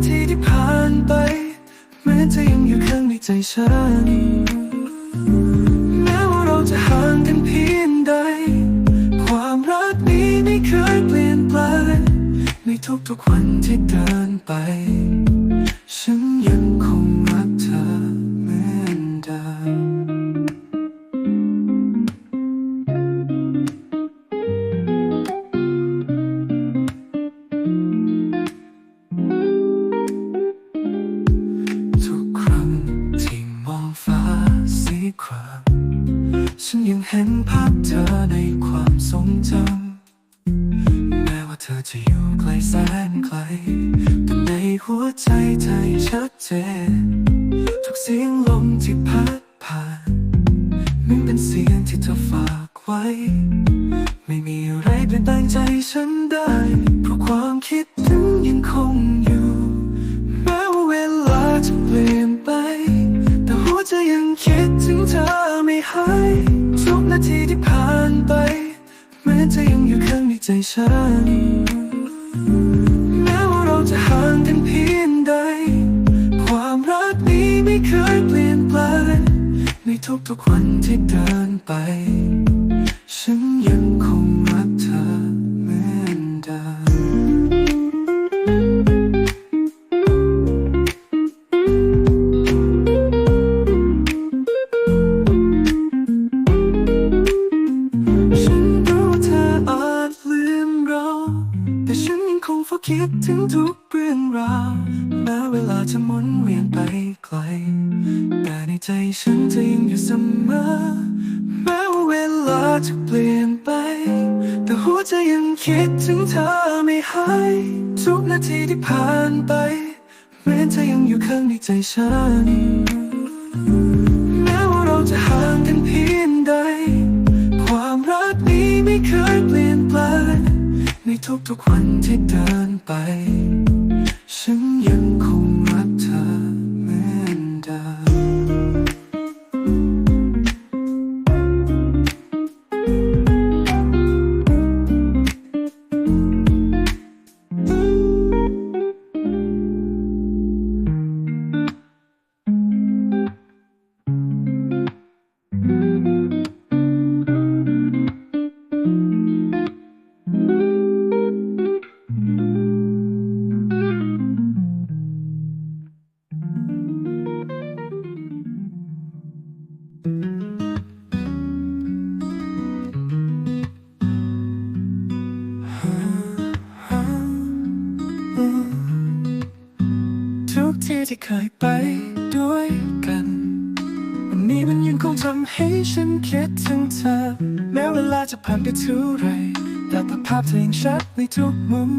าทีที่ผ่านไปเหมือนเธอยังอยู่ข้างในใจฉัน แม้ว่าเราจะห่างกันเพียงใด ความรักนี้ไม่เคยเปลี่ยนแปลงในทุกๆวันที่เดินไป ในหัวใจเธอยังชัดเจน ทุกเสียงลมที่พัดผ่านมันเป็นเสียงที่เธอฝากไว้ ไม่มีอะไรเปลี่ยนแปลงใจฉันได้ เพราะความคิดถึงยังคงอยู่ แม้ว่าเวลาจะเปลี่ยนไป แต่หัวใจยังคิดถึงเธอไม่หายทุกนาทีที่ผ่านไปเหมือนเธอยังอยู่ข้างในใจฉัน ทุกๆวันที่เดินไป ที่ที่เคยไปด้วยกัน วันนี้มันยังคงทำให้ฉันคิดถึงเธอ แม้เวลาจะผ่านไปเท่าไร แต่ภาพเธอยังชัดในทุกมุม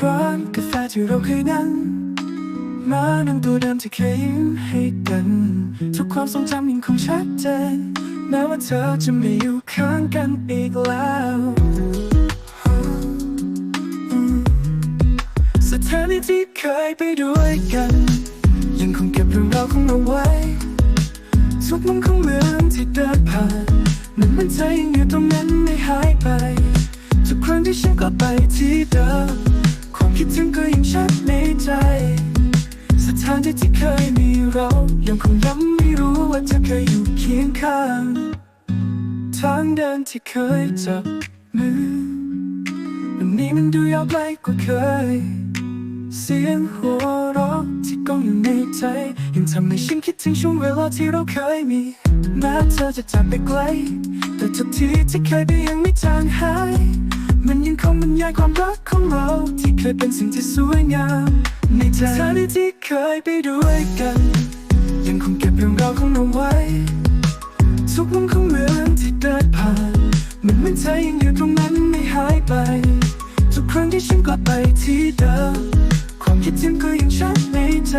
ร้านกาแฟที่เราเคยนั่งมานั่งตัวเดิมที่เคยยิ้มให้กัน ทุกความทรงจำยังคงชัดเจนแม้ว่าเธอจะไม่อยู่ข้างกันอีกแล้วสถานีที่ เคยไปด้วยกัน ยังคงเก็บเรื่องราวของเราไว้ ทุกมุมของเมืองที่เดินผ่านมันมันใจยังอยู่ตรงนั้นไม่หายไป ทุกครั้งที่ฉันกลับไปที่เดิมความคิดถึงก็ยังชัดในใจ สถานที่ที่เคยมีเรา ยังคงย้ำไม่รู้ว่าเธอเคยอยู่เคียงข้าง ทางเดินที่เคยจับมือวันนี้มันดูยาวไกลกว่าเคย เสียงหัวเราะที่ก้องอยู่ในใจ ยังทำให้ฉันคิดถึงช่วงเวลาที่เราเคยมีแม้เธอจะจากไปไกล แต่ทุกทีที่เคยไปยังไม่จางหาย มันยังคงบรรยายความรักของเรา ที่เคยเป็นสิ่งที่สวยงาม ในใจสถานีที่เคยไปด้วยกัน ยังคงเก็บเรื่องราวของเราไว้ ทุกมุมของเมืองที่เดินผ่านมันเหมือนเธอยังอยู่ตรงนั้นไม่หายไป ทุกครั้งที่ฉันกลับไปที่เดิม ความคิดถึงก็ยังชัดในใจ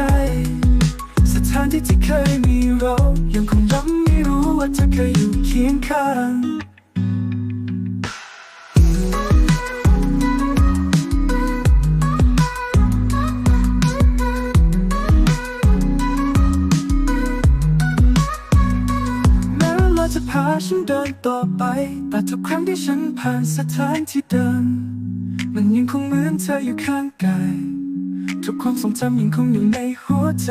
สถานที่ที่เคยมีเรายังคงรับไม่รู้ว่าเธอเคยอยู่เคียงข้างจะพาฉันเดินต่อไป แต่ทุกครั้งที่ฉันผ่านสถานที่เดิมมันยังคงเหมือนเธออยู่ข้างกาย ทุกความทรงจำยังคงอยู่ในหัวใจ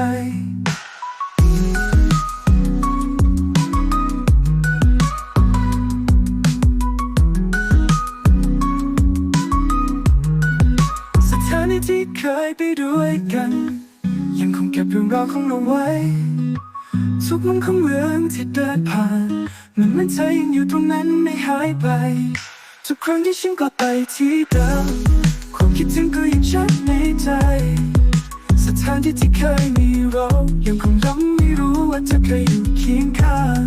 สถานีที่เคยไปด้วยกัน ยังคงเก็บเรื่องราวของเราไว้ ทุกมุมของเมืองที่เดินผ่านมันมันเธอยังอยู่ตรงนั้นไม่หายไป ทุกครั้งที่ฉันกลับไปที่เดิม คิดถึงก็ยังชัดในใจ สถานที่ที่เคยมีเรายังคงย้ำไม่รู้ว่าจะเคยอยู่เคียงข้าง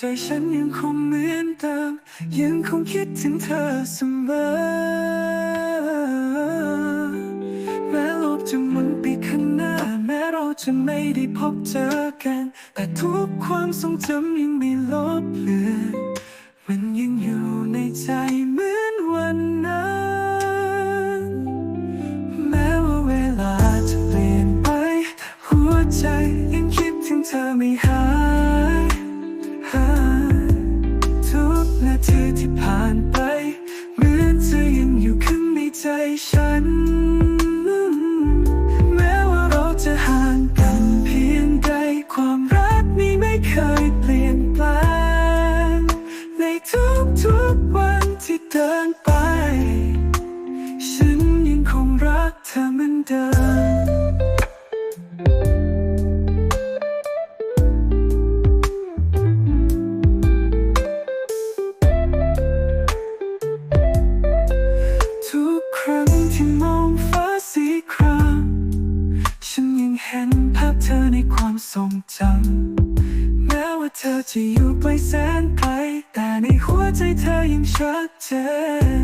在深夜哭眠 ทรงจำแม้ว่าเธอจะอยู่ไกลแสนไกลแต่ในหัวใจเธอยังชัดเจน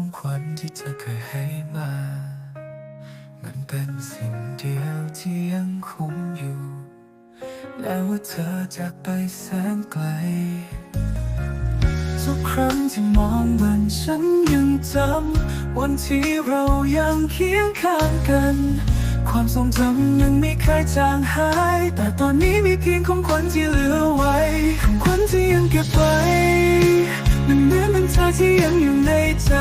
องขวัญที่เธอเคยให้มา มันเป็นสิ่งเดียวที่ยังคงอยู่แม้ว่าเธอจากไปแสนไกล ทุกครั้งที่มองมันฉันยังจำวันที่เรายังเคียงข้างกัน ความทรงจำยังไม่เคยจางหาย แต่ตอนนี้มีเพียงของขวัญที่เหลือไว้ ของขวัญที่ยังเก็บไว้ มันเหมือนเป็นเธอที่ยังอยู่ในใจ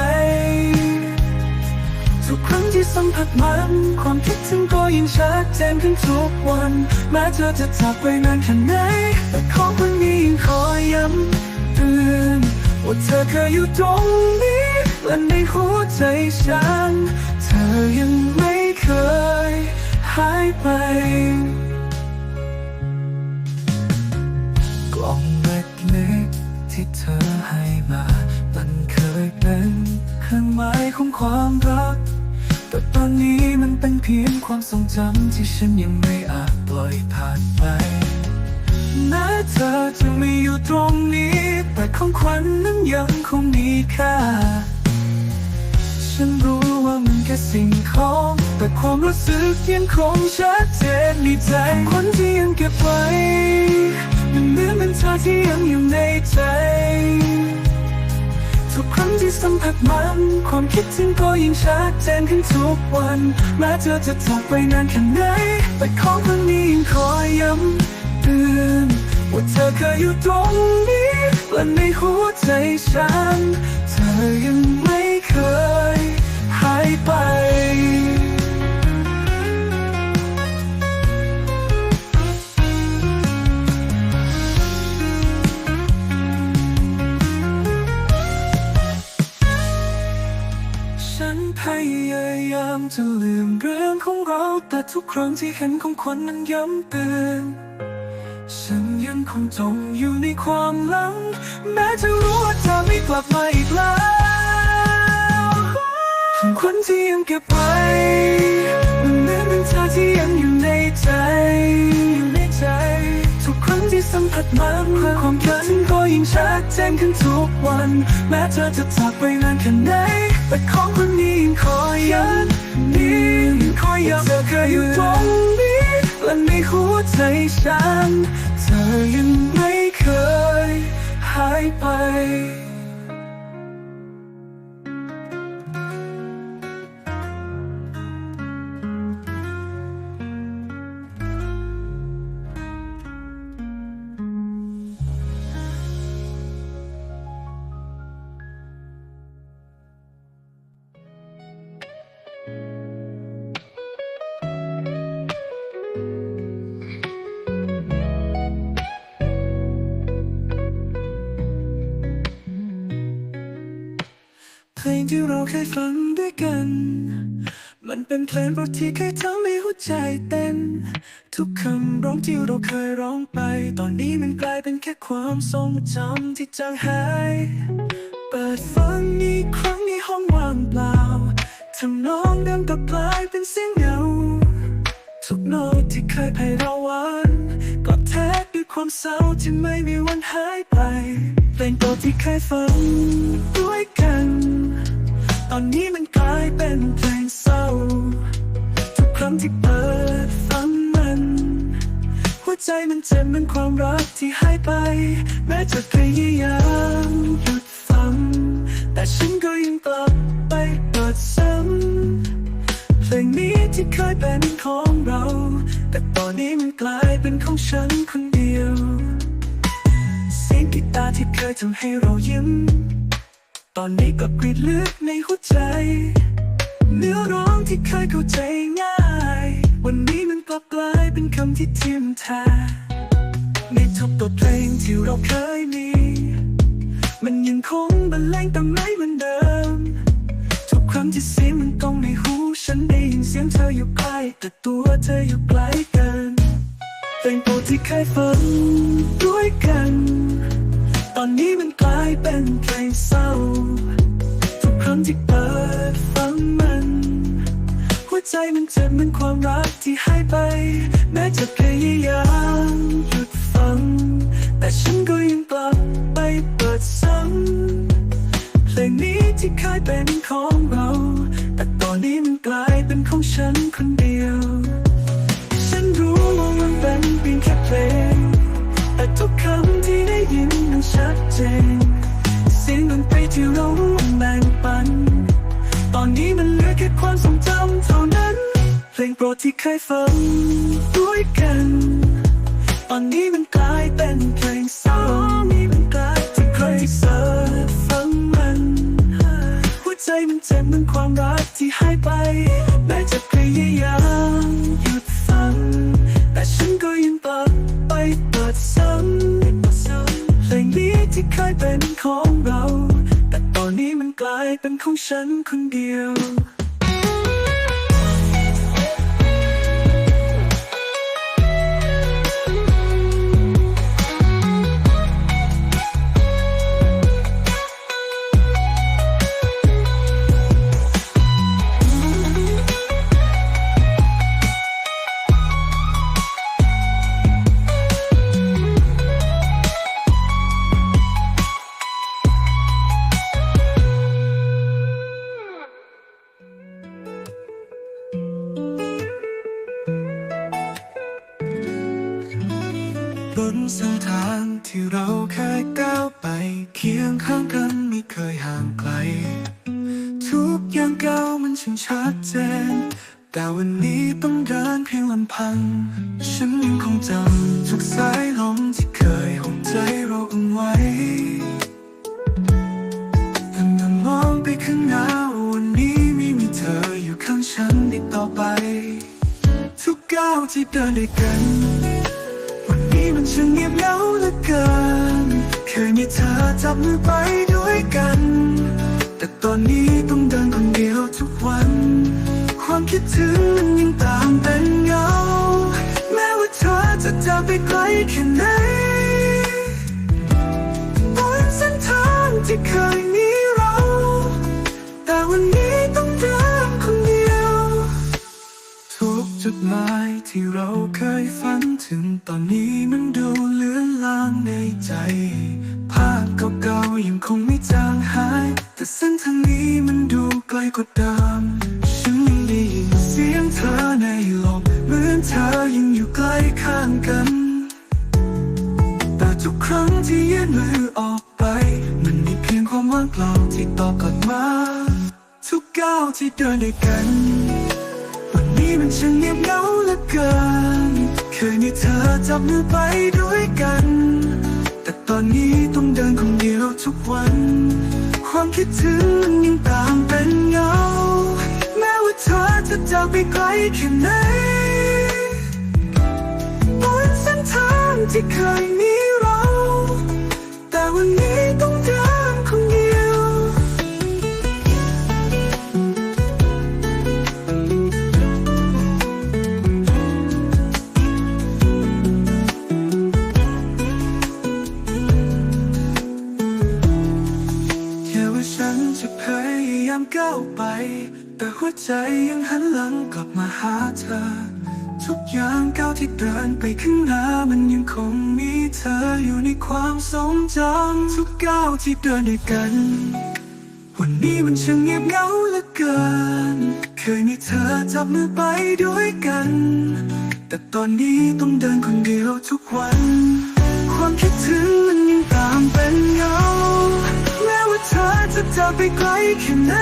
ทุกครั้งที่สัมผัสมัน ความคิดถึงก็ยิ่งชัดเจนขึ้นทุกวัน แม้เธอจะจากไปนานแค่ไหน แต่ของคนนี้ยังคอยย้ำเตือนว่าเธอเคยอยู่ตรงนี้และในหัวใจฉัน เธอยังไม่เคยหายไปกล่องเล็กๆที่เธอให้ เป็นเครื่องหมายของความรัก แต่ตอนนี้มันเป็นเพียงความทรงจำที่ฉันยังไม่อาจปล่อยผ่านไปแม้เธอจะไม่อยู่ตรงนี้ แต่ของขวัญนั้นยังคงมีค่า ฉันรู้ว่ามันแค่สิ่งของ แต่ความรู้สึกยังคงชัดเจนในใจคนที่ยังเก็บไว้มันเหมือนเป็นเธอที่ยังอยู่ในใจ รั้งที่สัมผัสมัน ความคิดถึงก็ยิ่งชัดเจนขึ้นทุกวัน แม้เธอจะจากไปนานแค่ไหน แต่ของคนนี้ยังคอยย้ำเตือนว่าเธอเคยอยู่ตรงนี้และในหัวใจฉัน เธอยังไม่เคยหายไป ฉันพยายามจะลืมเรื่องของเรา แต่ทุกครั้งที่เห็นของคนนั้นย้ำเตือนฉันยังคงจมอยู่ในความหลัง แม้จะรู้ว่าเธอไม่กลับมาอีกแล้วของคนที่ยังเก็บไว้มันเหมือนเป็นเธอที่ยังอยู่ในใจ อยู่ในใจ ทุกครั้งที่สัมผัสมันความคิดถึงก็ยิ่งชัดเจนขึ้นทุกวัน แม้เธอจะจากไปนานแค่ไหน แต่ของคนนี้ยังคอยย้ำนี่ยังคอยย้ำเธอเคยอยู่ตรงนี้และในหัวใจฉัน เธอยังไม่เคยหายไป งที่เราเคยฟังด้วยกัน มันเป็นเพลงโปรดที่เคยทำให้หัวใจเต้น ทุกคำร้องที่เราเคยร้องไป ตอนนี้มันกลายเป็นแค่ความทรงจำที่จางหาย เปิดฟังอีกครั้งในห้องว่างเปล่าทำนองเดิมก็กลายเป็นเสียงเหงา ทุกโน้ตที่เคยไพเราหวานก็แทกด้วยความเศร้าที่ไม่มีวันหายไปเพลงโปรดที่เคยฟังด้วยกัน ตอนนี้มันกลายเป็นเพลงเศร้า ทุกครั้งที่เปิดฟังมัน หัวใจมันเจ็บเหมือนความรักที่หายไป แม้จะพยายามหยุดฟัง แต่ฉันก็ยังกลับไปเปิดซ้ำเพลงนี้ที่เคยเป็นของเรา แต่ตอนนี้มันกลายเป็นของฉันคนเดียวเสียงกีตาร์ที่เคยทำให้เรายิ้มตอนนี้ก็กรีดลึกใน ใจเนื้อร้องที่เคยเข้าใจง่าย วันนี้มันกลับกลายเป็นคำที่ทิ่มแทงในทุกบทเพลงที่เราเคยมี มันยังคงบรรเลงแต่ไม่เหมือนเดิม ทุกครั้งที่เสียงมันก้องในหู ฉันได้ยินเสียงเธออยู่ใกล้ แต่ตัวเธออยู่ไกลกินเพลงโปรดที่เคยฟังด้วยกัน ตอนนี้มันกลายเป็นเพลงเศร้า ครั้งที่เปิดฟังมัน หัวใจมันเจ็บเหมือนความรักที่หายไป แม้จะพยายามหยุดฟัง แต่ฉันก็ยังกลับไปเปิดซ้ำเพลงนี้ที่เคยเป็นของเรา แต่ตอนนี้มันกลายเป็นของฉันคนเดียว ฉันรู้ว่ามันเป็นเพียงแค่เพลง แต่ทุกคำที่ได้ยินมันชัดเจนเสียงด ตรีที่เราร่วมแบ่งปัน ตอนนี้มันเหลือแค่ความทรงจำเท่านั้น เพลงโปรดที่เคยฟังด้วยกัน ตอนนี้มันกลายเป็นเพลงเศร้านี่มันกลายที่เคยเสิร์ฟฟังมัน หัวใจมันเจ็บเหมือนความรักที่หายไป แม้จะพยายามหยุดฟัง แต่ฉันก็ยังตัดไปเปิดซ้ำเพลงนี้ที่เคยเป็นของ ของฉันคนเดียว เคียงข้างกันไม่เคยห่างไกล ทุกอย่างเก้ามันช่างชัดเจน แต่วันนี้ต้องเดินเพียงลำพัง ฉันยังคงจำทุกสายลมที่เคยห่มใจเราเอาไว้แต่เมื่อมองไปข้างหน้าวันนี้ไม่มีเธออยู่ข้างฉันอีกต่อไป ทุกก้าวที่เดินด้วยกัน วันนี้มันช่างเงียบเหงาเหลือเกิน ยมีเธอจับมือไปด้วยกัน แต่ตอนนี้ต้องเดินคนเดียวทุกวัน ความคิดถึงมันยังตามเป็นเงา แม้ว่าเธอจะจากไปไกลแค่ไหน อนนี้ต้องเดินคนเดียวทุกวัน ความคิดถึงมันยังตามเป็นเงา แม้ว่าเธอจะจากไปไกลแค่ไหนบนเส้นทางที่เคยมีเรา แต่วันนี้ วใจยังหันหลังกลับมาหาเธอ ทุกอย่างก้าวที่เดินไปข้างหน้ามันยังคงมีเธออยู่ในความทรงจำทุกก้าวที่เดินด้วยกัน วันนี้มันช่างเงียบเหงาเหลือเกิน เคยมีเธอจับมือไปด้วยกัน แต่ตอนนี้ต้องเดินคนเดียวทุกวัน ความคิดถึงมันยังตามเป็นเงาแม้ว่าเธอจะจากไปไกลแค่ไหน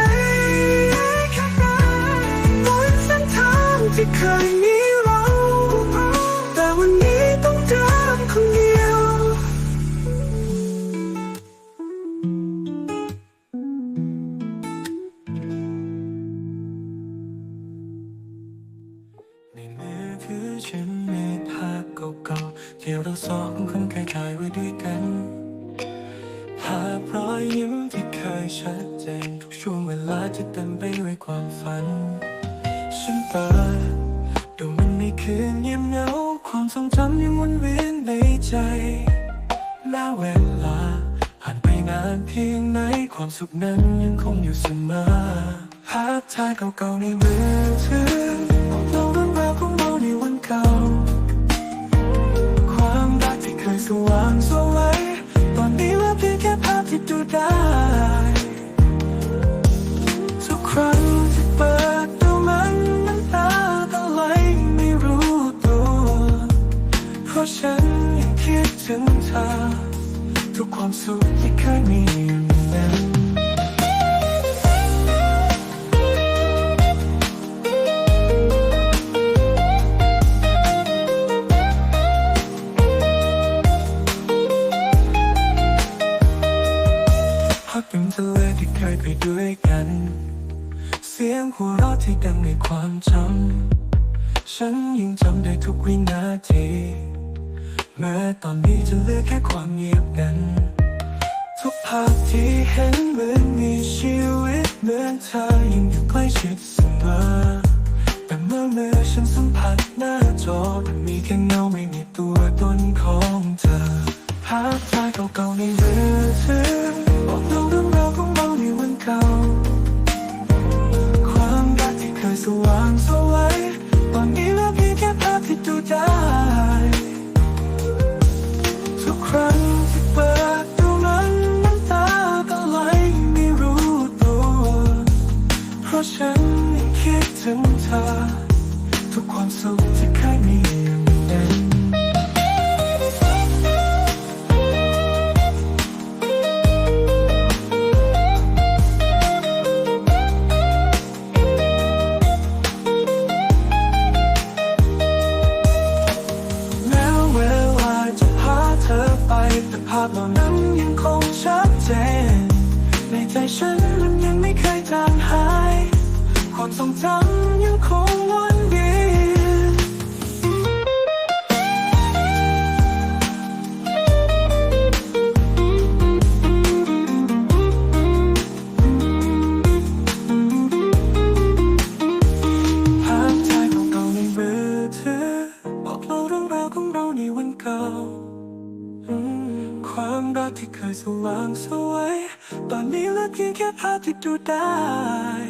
ที่เคยมีเรา แต่วันนี้ต้องเดินคนเดียว ในมือคือฉันมีภาพเก่าๆที่เราสองคนเคยถ่ายไว้ด้วยกันภาพรอยยิ้มที่เคยชัดเจนทุกช่วงเวลาที่เต็มไปด้วยความฝัน ฉันเปิดดูมันในคืนเงียบเหงา ความทรงจำยังวนเวียนในใจแม้เวลาผ่านไปนานเพียงไหน ความสุขนั้นยังคงอยู่เสมอภาพถ่ายเก่าๆในมือถือเราเรื่องราวของเราในวันเก่า ความรักที่เคยสว่างสวันคิดถึงเธอ ทุกความสุขที่เคยมีนั้นพักเป็นที่เคยไปด้วยกัน เสียงหัวเราะที่ดังในความจำฉันยังจำได้ทุกวินาที ตัวตนของเธอภาพถ่ายเก่าๆในมือ พเหล่านั้นยังคงชัดเจน ในใจฉันมันยังไม่เคยจางหาย ความทรงจำยังคงวน ว่างสวย ตอนนี้เหลือเพียงแค่ภาพที่ดูได้